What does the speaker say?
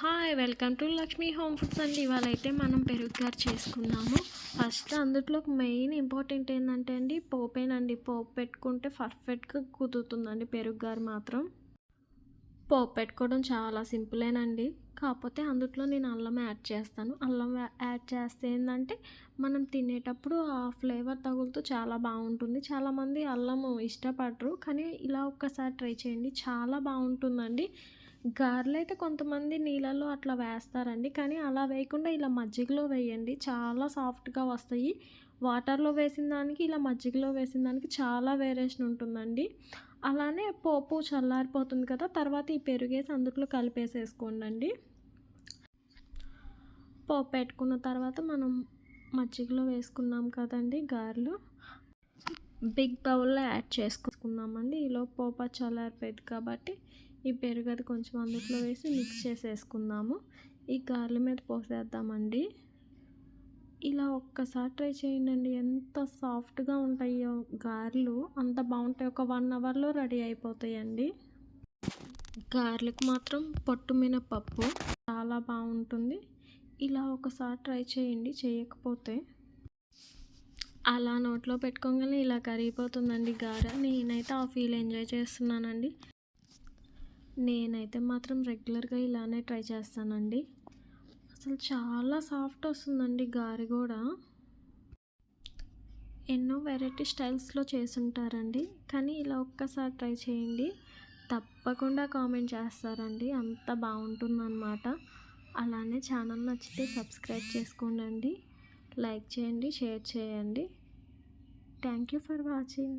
Hi welcome to Lakshmi home foods అండి. ఇవాళ అయితే మనం పెరుగు గారు చేసుకున్నాము ఫస్ట్ అందులో మెయిన్ ఇంపార్టెంట్ ఏంటంటే అండి పోపేనండి. పోపు పెట్టుకుంటే పర్ఫెక్ట్గా కుదురుతుందండి పెరుగు గారు మాత్రం. పోపు పెట్టుకోవడం చాలా సింపులేనండి. కాకపోతే అందులో నేను అల్లం యాడ్ చేస్తాను. అల్లం యాడ్ చేస్తే ఏంటంటే మనం తినేటప్పుడు ఆ ఫ్లేవర్ తగులుతూ చాలా బాగుంటుంది. చాలామంది అల్లం ఇష్టపడరు కానీ ఇలా ఒక్కసారి ట్రై చేయండి. చాలా బాగుంటుందండి. గారెలు అయితే కొంతమంది నీళ్ళలో అట్లా వేస్తారండి. కానీ అలా వేయకుండా ఇలా మజ్జిగలో వేయండి. చాలా సాఫ్ట్గా వస్తాయి. వాటర్లో వేసిన దానికి ఇలా మజ్జిగలో వేసిన దానికి చాలా వేరియేషన్ ఉంటుందండి. అలానే పోపు చల్లారిపోతుంది కదా! తర్వాత ఈ పెరుగేసి అందుట్లో కలిపేసేసుకోండి పోపు పెట్టుకున్న తర్వాత మనం మజ్జిగలో వేసుకున్నాం కదండి గారెలు. బిగ్ బౌల్లో యాడ్ చేసుకుందామండి. ఈలో పోపా చల్లారిపోయింది కాబట్టి ఈ పెరుగు అది కొంచెం అందులో వేసి మిక్స్ చేసేసుకుందాము. ఈ గార్ల మీద పోసేద్దామండి. ఇలా ఒక్కసారి ట్రై చేయండి ఎంత సాఫ్ట్గా ఉంటాయో గారెలు. అంత బాగుంటాయి. ఒక వన్ అవర్లో రెడీ అయిపోతాయండి. గారెలకు మాత్రం పొట్టు మినపప్పు చాలా బాగుంటుంది. ఇలా ఒకసారి ట్రై చేయండి. చేయకపోతే అలా నోట్లో పెట్టుకోగానే ఇలా కరిగిపోతుందండి గారె. నేనైతే ఆ ఫీల్ ఎంజాయ్ చేస్తున్నానండి. నేనైతే మాత్రం రెగ్యులర్గా ఇలానే ట్రై చేస్తానండి. అసలు చాలా సాఫ్ట్ వస్తుందండి గారి కూడా ఎన్నో వెరైటీ స్టైల్స్లో చేసుంటారండి. కానీ ఇలా ఒక్కసారి ట్రై చేయండి. తప్పకుండా కామెంట్ చేస్తారండి. అంత బాగుంటుందన్నమాట. అలానే ఛానల్ నచ్చితే సబ్స్క్రైబ్ చేసుకోండి లైక్ చేయండి షేర్ చేయండి. Thank you for watching.